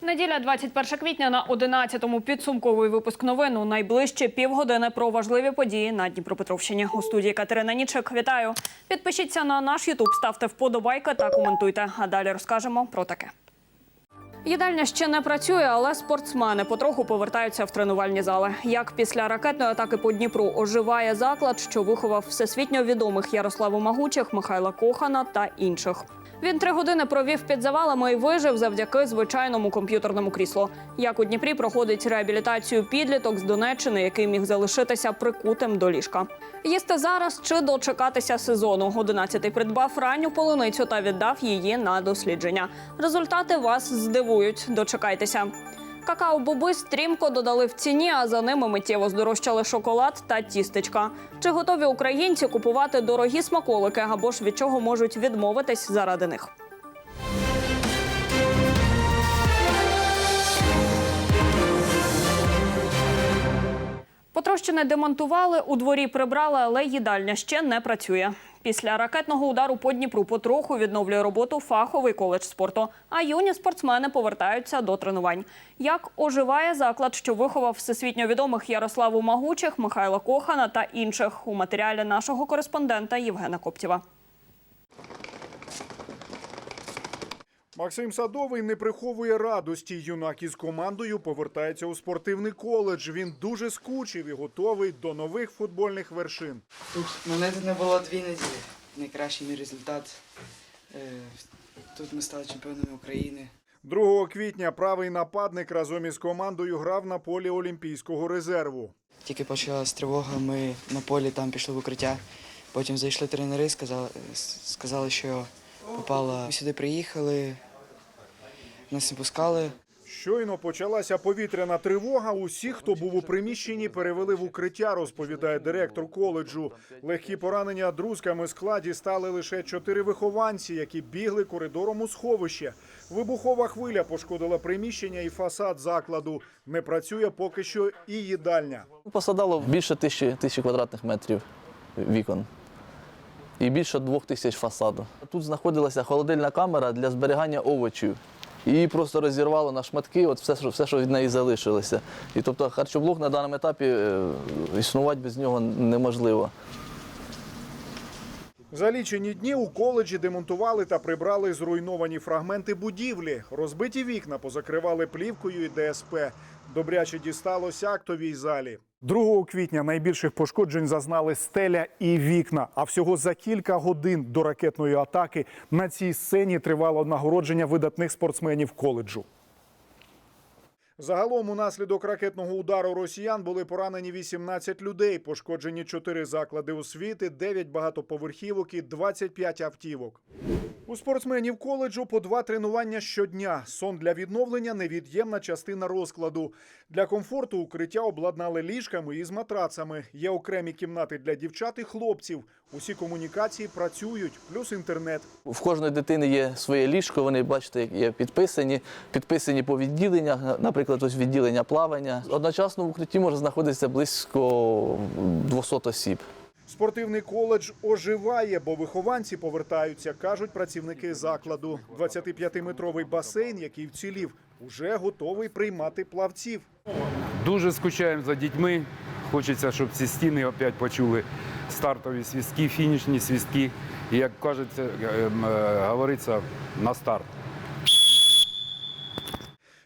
Неділя 21 квітня на 11-му підсумковий випуск новин у найближчі півгодини про важливі події на Дніпропетровщині. У студії Катерина Нічик. Вітаю. Підпишіться на наш Ютуб, ставте вподобайки та коментуйте. А далі розкажемо про таке. Їдальня ще не працює, але спортсмени потроху повертаються в тренувальні зали. Як після ракетної атаки по Дніпру оживає заклад, що виховав всесвітньо відомих Ярославу Магучих, Михайла Кохана та інших. Він три години провів під завалами і вижив завдяки звичайному комп'ютерному кріслу. Як у Дніпрі проходить реабілітацію підліток з Донеччини, який міг залишитися прикутим до ліжка. Їсти зараз чи дочекатися сезону. Одинадцятий придбав ранню полуницю та віддав її на дослідження. Результати вас здивують. Дочекайтеся. Какао-боби стрімко додали в ціні, а за ними миттєво здорожчали шоколад та тістечка. Чи готові українці купувати дорогі смаколики або ж від чого можуть відмовитись заради них? Потрощене демонтували, у дворі прибрали, але їдальня ще не працює. Після ракетного удару по Дніпру потроху відновлює роботу фаховий коледж спорту. А юні спортсмени повертаються до тренувань. Як оживає заклад, що виховав всесвітньо відомих Ярославу Магучих, Михайла Кохана та інших у матеріалі нашого кореспондента Євгена Коптєва. Максим Садовий не приховує радості. Юнак із командою повертається у спортивний коледж. Він дуже скучив і готовий до нових футбольних вершин. Ух, Мене тут не було дві неділі. Найкращий мій результат. Е, Тут ми стали чемпіонами України. 2 квітня правий нападник разом із командою грав на полі Олімпійського резерву. Тільки почалась тривога, ми на полі там пішли в укриття. Потім зайшли тренери, сказали, сказали, що попало. Ми сюди приїхали, нас не пускали. Щойно почалася повітряна тривога. Усіх, хто був у приміщенні, перевели в укриття, розповідає директор коледжу. Легкі поранення друзками складі стали лише чотири вихованці, які бігли коридором у сховище. Вибухова хвиля пошкодила приміщення і фасад закладу. Не працює поки що і їдальня. Посадало більше тисячі, тисячі квадратних метрів вікон і більше двох тисяч фасаду. Тут знаходилася холодильна камера для зберігання овочів. Її просто розірвало на шматки, от все, що, все, що від неї залишилося. І тобто харчоблок на даному етапі е, існувати без нього неможливо. За лічені дні у коледжі демонтували та прибрали зруйновані фрагменти будівлі. Розбиті вікна позакривали плівкою і ДСП. Добряче дісталося актовій залі. 2 квітня найбільших пошкоджень зазнали стеля і вікна. А всього за кілька годин до ракетної атаки на цій сцені тривало нагородження видатних спортсменів коледжу. Загалом унаслідок ракетного удару росіян були поранені 18 людей, пошкоджені 4 заклади освіти, 9 багатоповерхівок і 25 автівок. У спортсменів коледжу по два тренування щодня. Сон для відновлення невід'ємна частина розкладу. Для комфорту укриття обладнали ліжками із матрацами. Є окремі кімнати для дівчат і хлопців. Усі комунікації працюють, плюс інтернет. В кожної дитини є своє ліжко, вони, бачите, як є підписані, підписані по відділеннях, наприклад, ось відділення плавання. Одночасно в укритті може знаходитися близько 200 осіб. Спортивний коледж оживає, бо вихованці повертаються, кажуть працівники закладу. 25-метровий басейн, який вцілів, уже готовий приймати плавців. Дуже скучаємо за дітьми. Хочеться, щоб ці стіни опять почули стартові свістки, фінішні свістки. І як кажеться, ем, е, говориться, на старт.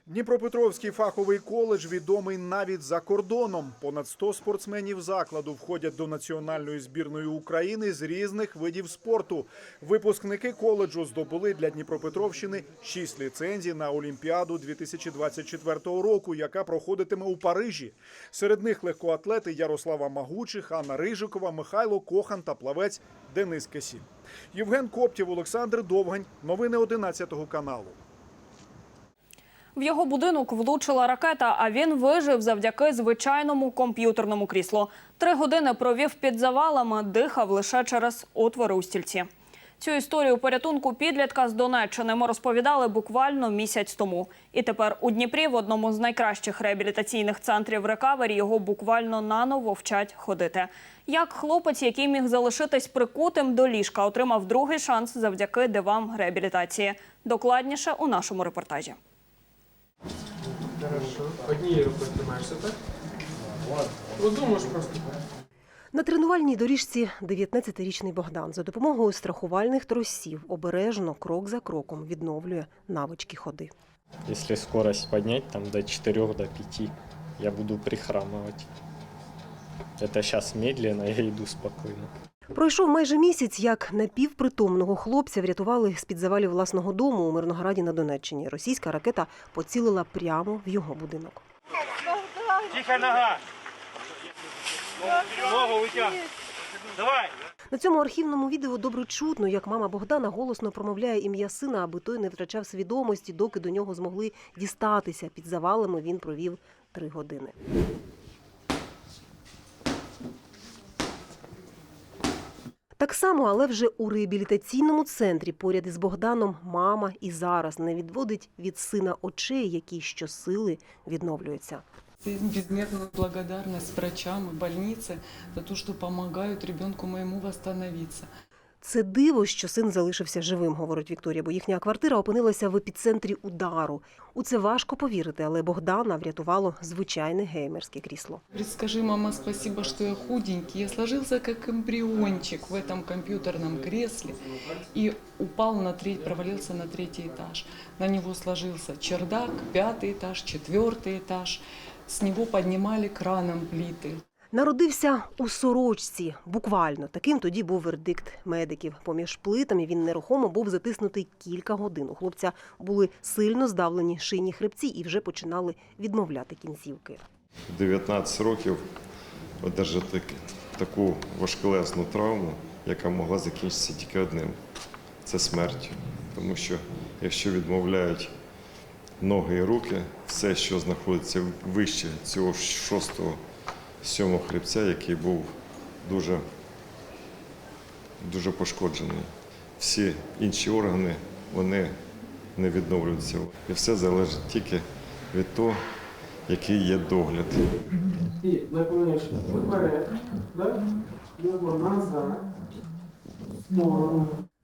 Дніпропетровський фаховий коледж відомий навіть за кордоном. Понад 100 спортсменів закладу входять до національної збірної України з різних видів спорту. Випускники коледжу здобули для Дніпропетровщини 6 ліцензій на Олімпіаду 2024 року, яка проходитиме у Парижі. Серед них легкоатлети Ярослава Магучих, Анна Рижикова, Михайло Кохан та плавець Денис Кесін. Євген Коптєв, Олександр Довгань. Новини 11 каналу. В його будинок влучила ракета, а він вижив завдяки звичайному комп'ютерному кріслу. Три години провів під завалами, дихав лише через отвори у стільці. Цю історію порятунку підлітка з Донеччини ми розповідали буквально місяць тому. І тепер у Дніпрі, в одному з найкращих реабілітаційних центрів рекавері, його буквально наново вчать ходити. Як хлопець, який міг залишитись прикутим до ліжка, отримав другий шанс завдяки дивам реабілітації. Докладніше у нашому репортажі. Хорошо. Однією рукою тримаєшся, так? Роздумаєш просто. На тренувальній доріжці 19-річний Богдан за допомогою страхувальних тросів обережно крок за кроком відновлює навички ходи. Если скорость поднять там до 4 до 5, я буду прихрамывать. Это сейчас медленно, я иду спокойно. Пройшов майже місяць, як напівпритомного хлопця врятували з під завалів власного дому у Мирнограді на Донеччині. Російська ракета поцілила прямо в його будинок. На цьому архівному відео добре чутно, як мама Богдана голосно промовляє ім'я сина, аби той не втрачав свідомості, доки до нього змогли дістатися. Під завалами він провів три години. Так само, але вже у реабілітаційному центрі поряд із Богданом мама і зараз не відводить від сина очей, які щосили відновлюються. Безмерную благодарность врачам и больнице за то, что помогают ребенку моему восстановиться. Це диво, що син залишився живим, говорить Вікторія, бо їхня квартира опинилася в епіцентрі удару. У це важко повірити, але Богдана врятувало звичайне геймерське крісло. Говорит, скажи, мама, спасибо, что я худенький. Я сложился как эмбриончик в этом компьютерном кресле и упал на треть, провалился на третий этаж. На него сложился чердак, пятый этаж, четвертый этаж. С него поднимали краном плиты. Народився у сорочці, буквально таким тоді був вердикт медиків. Поміж плитами він нерухомо був затиснутий кілька годин. У хлопця були сильно здавлені шийні хребці і вже починали відмовляти кінцівки. 19 років одержати таку важкелесну травму, яка могла закінчитися тільки одним це смертю. Тому що якщо відмовляють ноги і руки, все, що знаходиться вище цього шостого, сьомого хребця, який був дуже, дуже пошкоджений. Всі інші органи вони не відновлюються. І все залежить тільки від того, який є догляд. І наклоняєш вперед. Назад.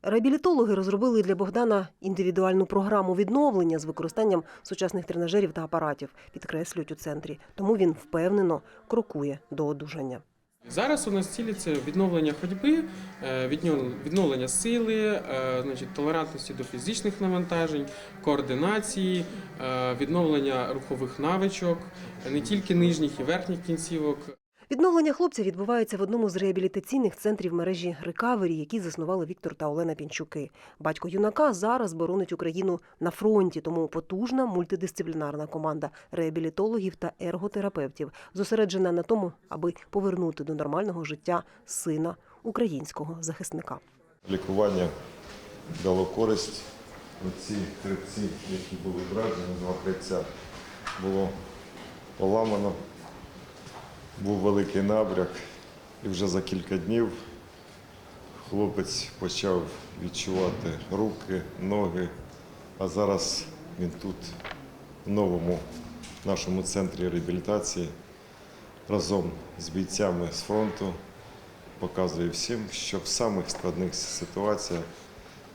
Реабілітологи розробили для Богдана індивідуальну програму відновлення з використанням сучасних тренажерів та апаратів, підкреслюють у центрі. Тому він впевнено крокує до одужання. Зараз у нас цілі це відновлення ходьби, е, відновлення сили, е, значить, толерантності до фізичних навантажень, координації, е, відновлення рухових навичок, не тільки нижніх і верхніх кінцівок. Відновлення хлопця відбувається в одному з реабілітаційних центрів мережі Рекавері, які заснували Віктор та Олена Пінчуки. Батько юнака зараз боронить Україну на фронті, тому потужна мультидисциплінарна команда реабілітологів та ерготерапевтів зосереджена на тому, аби повернути до нормального життя сина українського захисника. Лікування дало користь. Оці хребці, які були вражені, два хребця, було поламано. Був великий набряк, і вже за кілька днів хлопець почав відчувати руки, ноги, а зараз він тут, в новому нашому центрі реабілітації, разом з бійцями з фронту показує всім, що в самих складних ситуаціях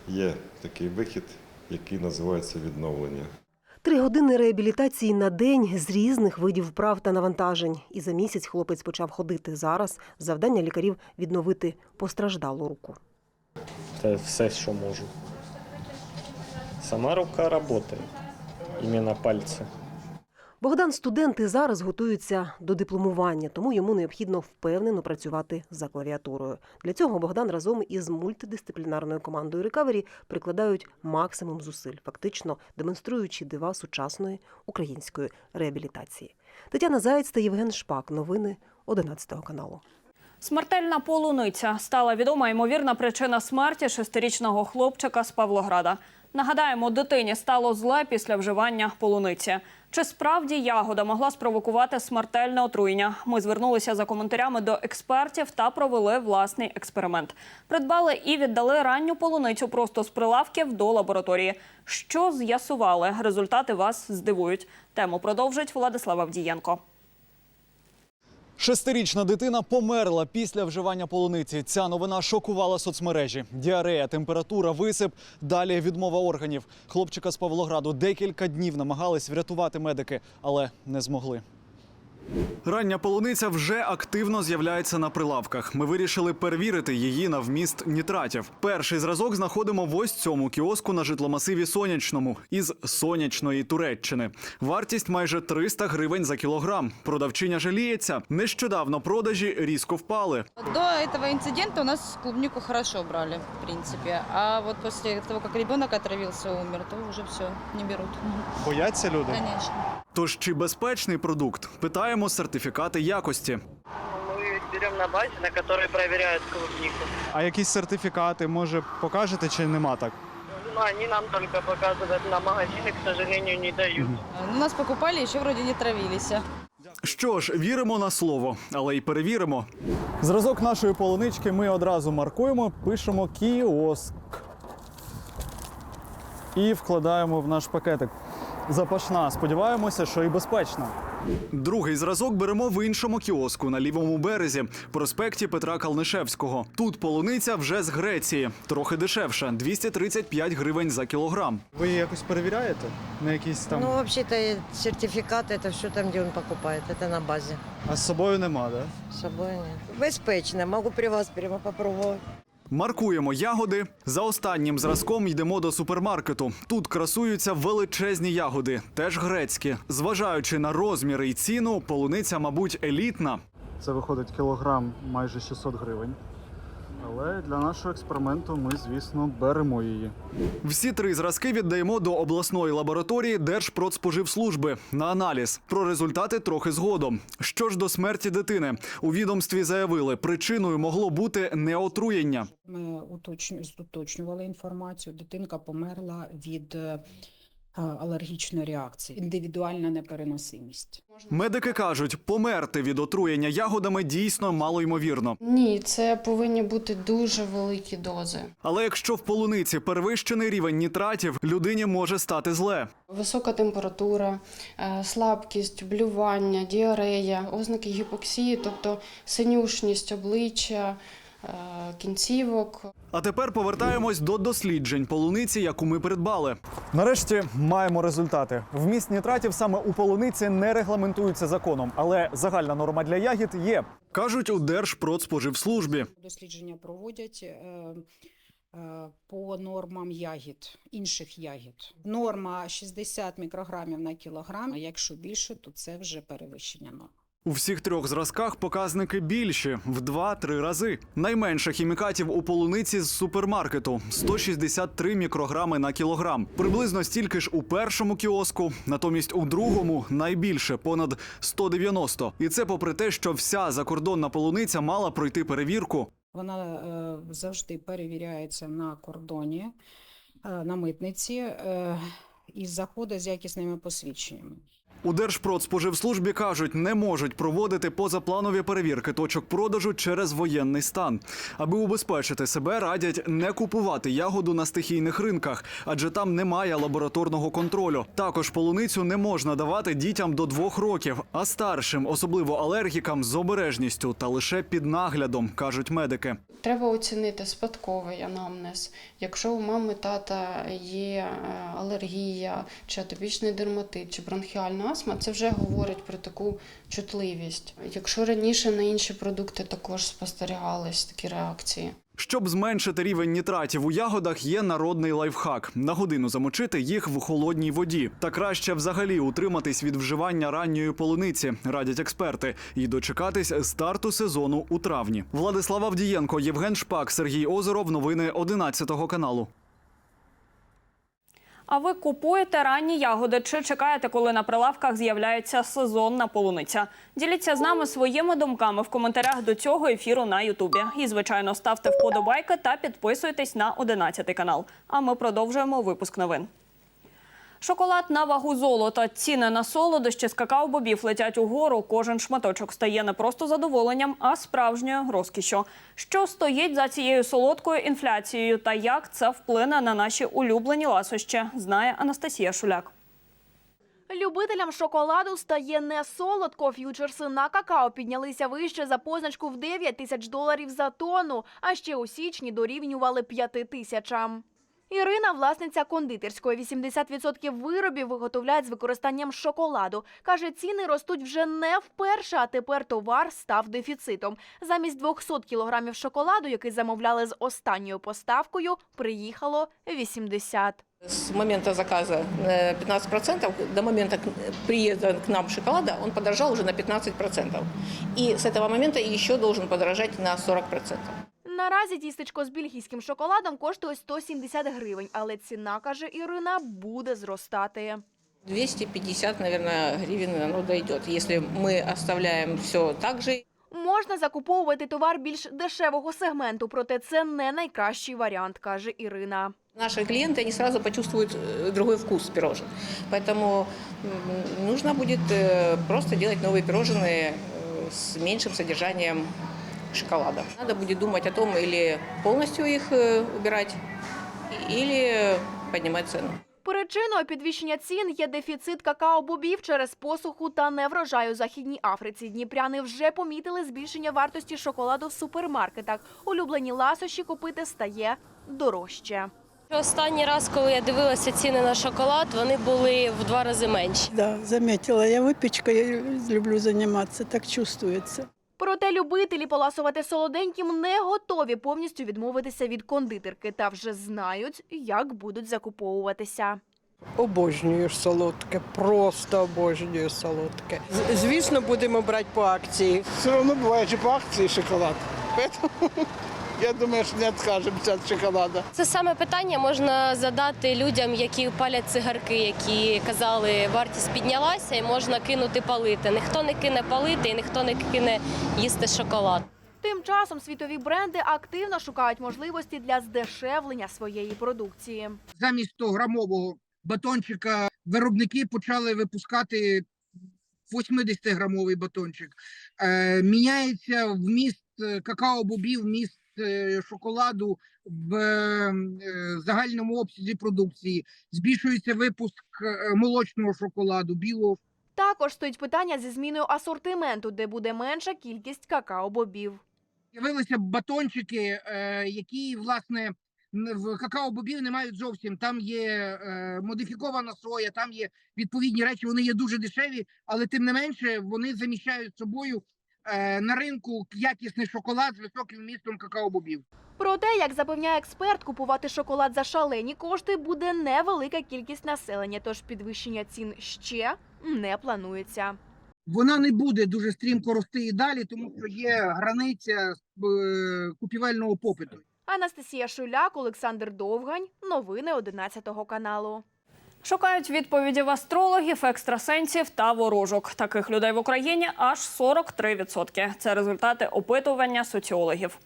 є такий вихід, який називається відновлення. Три години реабілітації на день з різних видів вправ та навантажень. І за місяць хлопець почав ходити. Зараз завдання лікарів відновити постраждалу руку. Це все, що можу. Сама рука працює, іменно пальці. Богдан студент і зараз готується до дипломування, тому йому необхідно впевнено працювати за клавіатурою. Для цього Богдан разом із мультидисциплінарною командою Рекавері прикладають максимум зусиль, фактично демонструючи дива сучасної української реабілітації. Тетяна Заєць та Євген Шпак. Новини 11 каналу. Смертельна полуниця стала відома ймовірна причина смерті шестирічного хлопчика з Павлограда. Нагадаємо, дитині стало зле після вживання полуниці. Чи справді ягода могла спровокувати смертельне отруєння? Ми звернулися за коментарями до експертів та провели власний експеримент. Придбали і віддали ранню полуницю просто з прилавків до лабораторії. Що з'ясували? Результати вас здивують. Тему продовжить Владислав Авдієнко. Шестирічна дитина померла після вживання полуниці. Ця новина шокувала соцмережі. Діарея, температура, висип, далі відмова органів. Хлопчика з Павлограду декілька днів намагались врятувати медики, але не змогли. Рання полуниця вже активно з'являється на прилавках. Ми вирішили перевірити її на вміст нітратів. Перший зразок знаходимо в ось цьому кіоску на житломасиві Сонячному із сонячної Туреччини. Вартість майже 300 гривень за кілограм. Продавчиня жаліється. Нещодавно продажі різко впали. До этого инцидента у нас клубнику хорошо брали, в принципе. А вот после того, как ребенок отравился, умер, то уже все, не берут. Бояться люди. Конечно. Тож чи безпечний продукт? Питаємо сертифікати якості. Мы берем на базе, на которой проверяют клубнику. А якісь сертифікати може покажете чи нема так? Но они нам только показывают на магазины, к сожалению, не дают. У нас покупали, еще вроде не травились. Що ж, віримо на слово, але й перевіримо. Зразок нашої полунички ми одразу маркуємо, пишемо кіоск і вкладаємо в наш пакетик. Запашна. Сподіваємося, що і безпечна. Другий зразок беремо в іншому кіоску на лівому березі, проспекті Петра Калнишевського. Тут полуниця вже з Греції, трохи дешевша 235 гривень за кілограм. Ви її якось перевіряєте? На якісь там Ну, вообще-то э, сертификат это все там, где он покупает. Это на базе. а з собою нема, да? С собой нет. Безпечно. Могу при вас прямо попробовать. Маркуємо ягоди. За останнім зразком йдемо до супермаркету. Тут красуються величезні ягоди, теж грецькі. Зважаючи на розміри і ціну, полуниця, мабуть, елітна. Це виходить кілограм майже 600 гривень. Але для нашого експерименту ми, звісно, беремо її. Всі три зразки віддаємо до обласної лабораторії Держпродспоживслужби на аналіз. Про результати трохи згодом. Що ж до смерті дитини, у відомстві заявили, причиною могло бути неотруєння. Ми уточню- уточнювали інформацію. Дитинка померла від е, алергічної реакції, індивідуальна непереносимість. Медики кажуть, померти від отруєння ягодами дійсно мало ймовірно. Ні, це повинні бути дуже великі дози. Але якщо в полуниці перевищений рівень нітратів, людині може стати зле. Висока температура, е, слабкість, блювання, діарея, ознаки гіпоксії, тобто синюшність обличчя, е, кінцівок. А тепер повертаємось до досліджень полуниці, яку ми придбали. Нарешті маємо результати. Вміст нітратів саме у полуниці не регламентується законом, але загальна норма для ягід є. кажуть у Держпродспоживслужбі. Дослідження проводять е, е, по нормам ягід, інших ягід. Норма 60 мікрограмів на кілограм, а якщо більше, то це вже перевищення норм. У всіх трьох зразках показники більші в 2-3 рази. Найменше хімікатів у полуниці з супермаркету 163 мікрограми на кілограм. Приблизно стільки ж у першому кіоску, натомість у другому найбільше понад 190. І це попри те, що вся закордонна полуниця мала пройти перевірку. Вона е, завжди перевіряється на кордоні, е, на митниці е, і заходить з якісними посвідченнями. У Держпродспоживслужбі кажуть, не можуть проводити позапланові перевірки точок продажу через воєнний стан. Аби убезпечити себе, радять не купувати ягоду на стихійних ринках, адже там немає лабораторного контролю. Також полуницю не можна давати дітям до двох років, а старшим, особливо алергікам, з обережністю та лише під наглядом, кажуть медики. Треба оцінити спадковий анамнез. Якщо у мами тата є е, алергія, чи атопічний дерматит, чи бронхіальна астма, це вже говорить про таку чутливість. Якщо раніше на інші продукти також спостерігались такі реакції. Щоб зменшити рівень нітратів у ягодах, є народний лайфхак на годину замочити їх в холодній воді. Та краще взагалі утриматись від вживання ранньої полуниці, радять експерти, і дочекатись старту сезону у травні. Владислав Авдієнко, Євген Шпак, Сергій Озеров. Новини 11 каналу. А ви купуєте ранні ягоди чи чекаєте, коли на прилавках з'являється сезонна полуниця? Діліться з нами своїми думками в коментарях до цього ефіру на Ютубі. І, звичайно, ставте вподобайки та підписуйтесь на 11 канал. А ми продовжуємо випуск новин. Шоколад на вагу золота. Ціни на солодощі з какао-бобів летять угору. Кожен шматочок стає не просто задоволенням, а справжньою розкішшю. Що стоїть за цією солодкою інфляцією та як це вплине на наші улюблені ласощі, знає Анастасія Шуляк. Любителям шоколаду стає не солодко. Ф'ючерси на какао піднялися вище за позначку в 9 тисяч доларів за тонну, а ще у січні дорівнювали 5 тисячам. Ірина, власниця кондитерської, 80% виробів виготовляють з використанням шоколаду. Каже, ціни ростуть вже не вперше, а тепер товар став дефіцитом. Замість 200 кілограмів шоколаду, який замовляли з останньою поставкою, приїхало 80. С момента заказа э, 15% до момента приезда к нам шоколада он подорожал уже на 15%. И с этого момента еще должен подорожать на 40%. Наразі тістечко з бельгійським шоколадом коштує 170 гривень, але ціна, каже Ірина, буде зростати. 250, наверное, гривен оно дойдет. Если мы оставляем все так же, Можна закуповувати товар більш дешевого сегменту, проте це не найкращий варіант, каже Ірина. наши клиенты, они сразу почувствуют э, другой вкус пирожен. Поэтому м, нужно будет э, просто делать новые пирожные э, с меньшим содержанием шоколада. Надо будет думать о том, или полностью их э, убирать, или поднимать цену. Причиною підвищення цін є дефіцит какао-бобів через посуху та неврожай у Західній Африці. Дніпряни вже помітили збільшення вартості шоколаду в супермаркетах. Улюблені ласощі купити стає дорожче. Останній раз, коли я дивилася ціни на шоколад, вони були в два рази менші. Да, заметила. Я выпечкой люблю заниматься, так чувствуется. Проте любителі поласувати солоденьким не готові повністю відмовитися від кондитерки та вже знають, як будуть закуповуватися. Обожнюю солодке, просто обожнюю солодке. З- Звісно, будемо брати по акції. Все одно буває чи по акції шоколад. Поэтому я думаю, що не відкажемося від шоколада. Це саме питання можна задати людям, які палять цигарки, які казали, вартість піднялася і можна кинути палити. Ніхто не кине палити і ніхто не кине їсти шоколад. Тим часом світові бренди активно шукають можливості для здешевлення своєї продукції. замість 100-грамового батончика виробники почали випускати 80-грамовий батончик. Е, міняється вміст е, какао-бобів, вміст шоколаду в е, загальному обсязі продукції. Збільшується випуск е, молочного шоколаду, білого Також стоїть питання зі зміною асортименту, де буде менша кількість какао-бобів. З'явилися батончики, е, які власне в какао-бобів не мають зовсім. Там є е, модифікована соя, там є відповідні речі. Вони є дуже дешеві, але тим не менше вони заміщають собою е, на ринку якісний шоколад з високим вмістом какао-бобів. Проте, як запевняє експерт, купувати шоколад за шалені кошти буде невелика кількість населення, тож підвищення цін ще не планується. Вона не буде дуже стрімко рости і далі, тому що є границя е, купівельного попиту. Анастасія Шуляк, Олександр Довгань. Новини 11 каналу. Шукають відповіді в астрологів, екстрасенсів та ворожок. Таких людей в Україні аж 43%. Це результати опитування соціологів.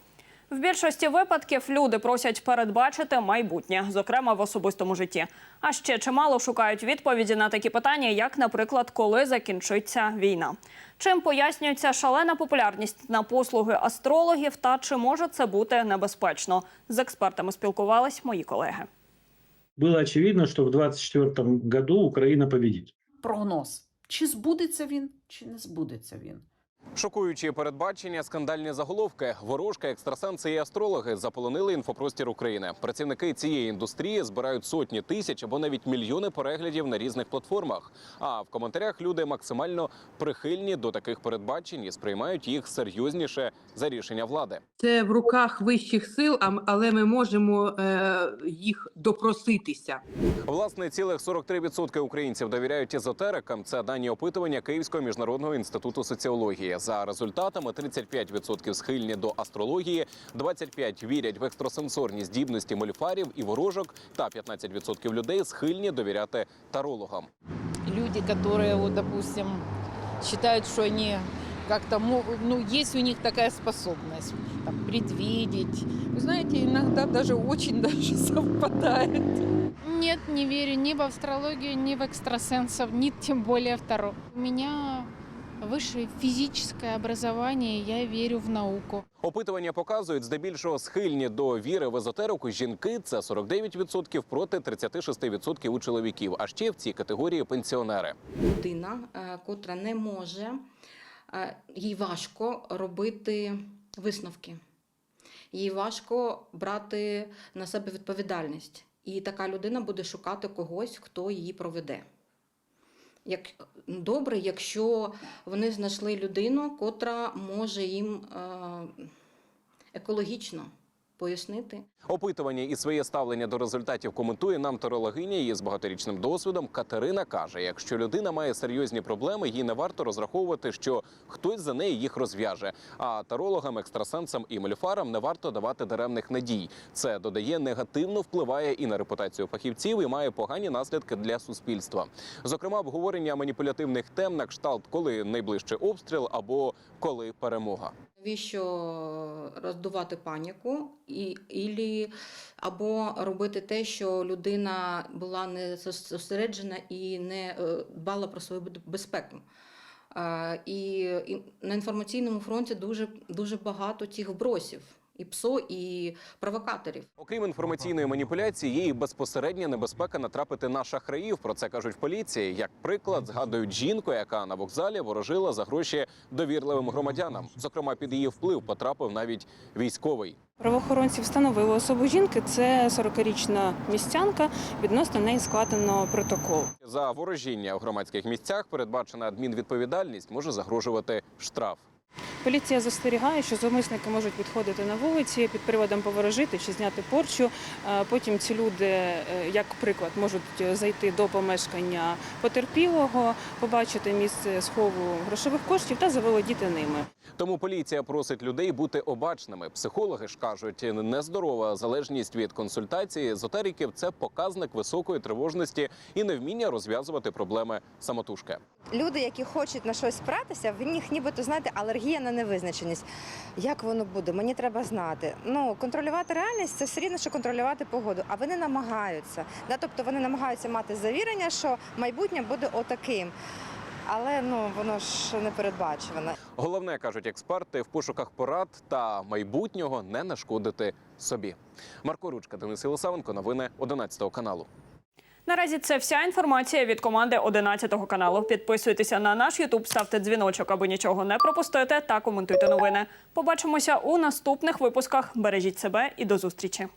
В більшості випадків люди просять передбачити майбутнє, зокрема в особистому житті. А ще чимало шукають відповіді на такі питання, як, наприклад, коли закінчиться війна. Чим пояснюється шалена популярність на послуги астрологів та чи може це бути небезпечно? З експертами спілкувались мої колеги. Было очевидно, что в 2024 году Украина победит. Прогноз. Чи збудеться він, чи не збудеться він? Шокуючі передбачення, скандальні заголовки, ворожка, екстрасенси і астрологи заполонили інфопростір України. Працівники цієї індустрії збирають сотні тисяч або навіть мільйони переглядів на різних платформах. А в коментарях люди максимально прихильні до таких передбачень і сприймають їх серйозніше за рішення влади. Це в руках вищих сил, але ми можемо е, їх допроситися. Власне, цілих 43% українців довіряють езотерикам. Це дані опитування Київського міжнародного інституту соціології. За результатами 35% схильні до астрології, 25% вірять в екстрасенсорні здібності мольфарів і ворожок, та 15% людей схильні довіряти тарологам. люди, которые, вот, допустим, считают, что они как-то, мо- ну, есть у них такая способность там, предвидеть. Вы знаете, иногда даже очень даже совпадает. Нет, не верю ни в астрологию, ни в экстрасенсов, ни тем более в Таро. У меня высшее физическое образование, я верю в науку. Опитування показують, здебільшого схильні до віри в езотерику жінки це 49% проти 36% у чоловіків. А ще в цій категорії пенсіонери. людина, е, котра не може, е, їй важко робити висновки, їй важко брати на себе відповідальність. І така людина буде шукати когось, хто її проведе. Як добре, якщо вони знайшли людину, котра може їм е, екологічно пояснити. Опитування і своє ставлення до результатів коментує нам тарологиня із багаторічним досвідом. Катерина каже: якщо людина має серйозні проблеми, їй не варто розраховувати, що хтось за неї їх розв'яже. А тарологам, екстрасенсам і мельфарам не варто давати даремних надій. Це додає негативно впливає і на репутацію фахівців, і має погані наслідки для суспільства. Зокрема, обговорення маніпулятивних тем на кшталт, коли найближчий обстріл або коли перемога. Навіщо роздувати паніку і, ілі, або робити те, що людина була не зосереджена і не е, дбала про свою безпеку. Е, І, і на інформаційному фронті дуже, дуже багато цих вбросів, і ПСО, і провокаторів. Окрім інформаційної маніпуляції, є і безпосередня небезпека натрапити на шахраїв. Про це кажуть в поліції. Як приклад, згадують жінку, яка на вокзалі ворожила за гроші довірливим громадянам. Зокрема, під її вплив потрапив навіть військовий. Правоохоронці встановили особу жінки. Це 40-річна містянка. Відносно неї складено протокол. За ворожіння у громадських місцях передбачена адмінвідповідальність може загрожувати штраф. Поліція застерігає, що зумисники можуть підходити на вулиці під приводом поворожити чи зняти порчу. Е, Потім ці люди, е, як приклад, можуть зайти до помешкання потерпілого, побачити місце схову грошових коштів та заволодіти ними. Тому поліція просить людей бути обачними. Психологи ж кажуть, нездорова залежність від консультації езотериків – це показник високої тривожності і невміння розв'язувати проблеми самотужки. Люди, які хочуть на щось спратися, в них нібито знаєте алергія на невизначеність. Як воно буде? Мені треба знати. Ну контролювати реальність це все рівно, що контролювати погоду. А вони намагаються. Да? Тобто вони намагаються мати завірення, що майбутнє буде отаким. Але ну воно ж не передбачуване. Головне кажуть експерти в пошуках порад та майбутнього не нашкодити собі. Марко Ручка, Денис Єлисавенко, новини 11 каналу. Наразі це вся інформація від команди 11 каналу. Підписуйтеся на наш Ютуб, ставте дзвіночок, аби нічого не пропустити, та коментуйте новини. Побачимося у наступних випусках. Бережіть себе і до зустрічі.